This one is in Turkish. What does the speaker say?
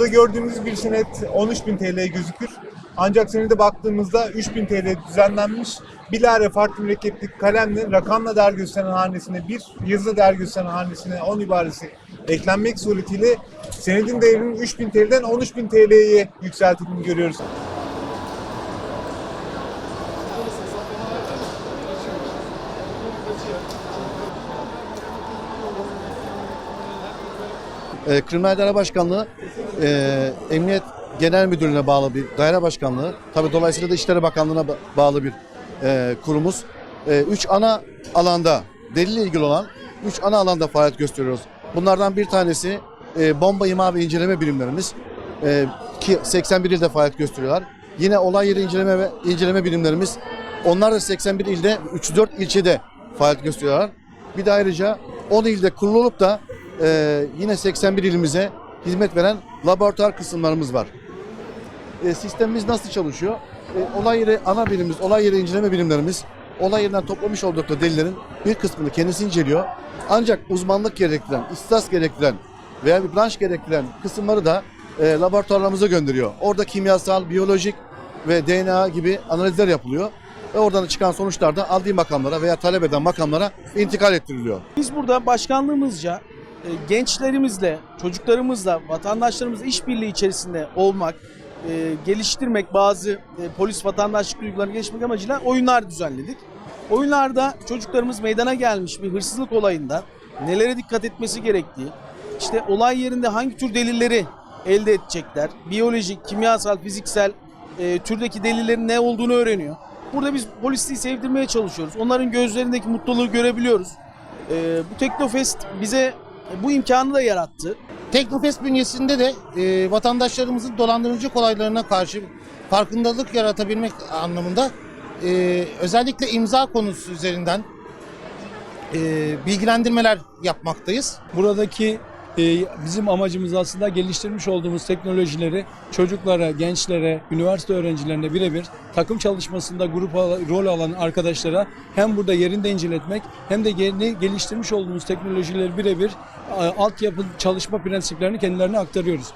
gördüğünüz bir senet 13.000 TL gözükür. Ancak senede baktığımızda 3000 TL düzenlenmiş. Bilare farklı mürekkepli kalemle rakamla değer gösteren hanesine bir, yazılı değer gösteren hanesine 10 ibaresi eklenmek suretiyle senedin değerinin 3000 TL'den 13.000 TL'ye yükseltildiğini görüyoruz. E, Kriminal İdare Başkanlığı e, Emniyet Genel Müdürlüğü'ne bağlı bir daire başkanlığı. Tabi dolayısıyla da İçişleri Bakanlığı'na ba- bağlı bir e, kurumuz. E, üç ana alanda delille ilgili olan üç ana alanda faaliyet gösteriyoruz. Bunlardan bir tanesi e, bomba imha ve inceleme birimlerimiz. E, ki 81 ilde faaliyet gösteriyorlar. Yine olay yeri inceleme ve inceleme birimlerimiz. Onlar da 81 ilde 34 ilçede faaliyet gösteriyorlar. Bir de ayrıca 10 ilde kurulu olup da e, yine 81 ilimize hizmet veren laboratuvar kısımlarımız var. E, sistemimiz nasıl çalışıyor? E, olay yeri ana birimimiz, olay yeri inceleme birimlerimiz olay yerinden toplamış oldukları delillerin bir kısmını kendisi inceliyor. Ancak uzmanlık gerektiren, istas gerektiren veya bir branş gerektiren kısımları da e, laboratuvarlarımıza gönderiyor. Orada kimyasal, biyolojik ve DNA gibi analizler yapılıyor. Ve oradan çıkan sonuçlar da adli makamlara veya talep eden makamlara intikal ettiriliyor. Biz burada başkanlığımızca gençlerimizle, çocuklarımızla, vatandaşlarımızla işbirliği içerisinde olmak, e, geliştirmek, bazı e, polis vatandaşlık duygularını geliştirmek amacıyla oyunlar düzenledik. Oyunlarda çocuklarımız meydana gelmiş bir hırsızlık olayında nelere dikkat etmesi gerektiği, işte olay yerinde hangi tür delilleri elde edecekler, biyolojik, kimyasal, fiziksel e, türdeki delillerin ne olduğunu öğreniyor. Burada biz polisliği sevdirmeye çalışıyoruz. Onların gözlerindeki mutluluğu görebiliyoruz. Ee, bu Teknofest bize bu imkanı da yarattı. Teknofest bünyesinde de e, vatandaşlarımızın dolandırıcılık olaylarına karşı farkındalık yaratabilmek anlamında e, özellikle imza konusu üzerinden e, bilgilendirmeler yapmaktayız. Buradaki e, bizim amacımız aslında geliştirmiş olduğumuz teknolojileri çocuklara, gençlere, üniversite öğrencilerine birebir takım çalışmasında grup rol alan arkadaşlara hem burada yerinde inceletmek hem de yeni geliştirmiş olduğumuz teknolojileri birebir e, altyapı çalışma prensiplerini kendilerine aktarıyoruz.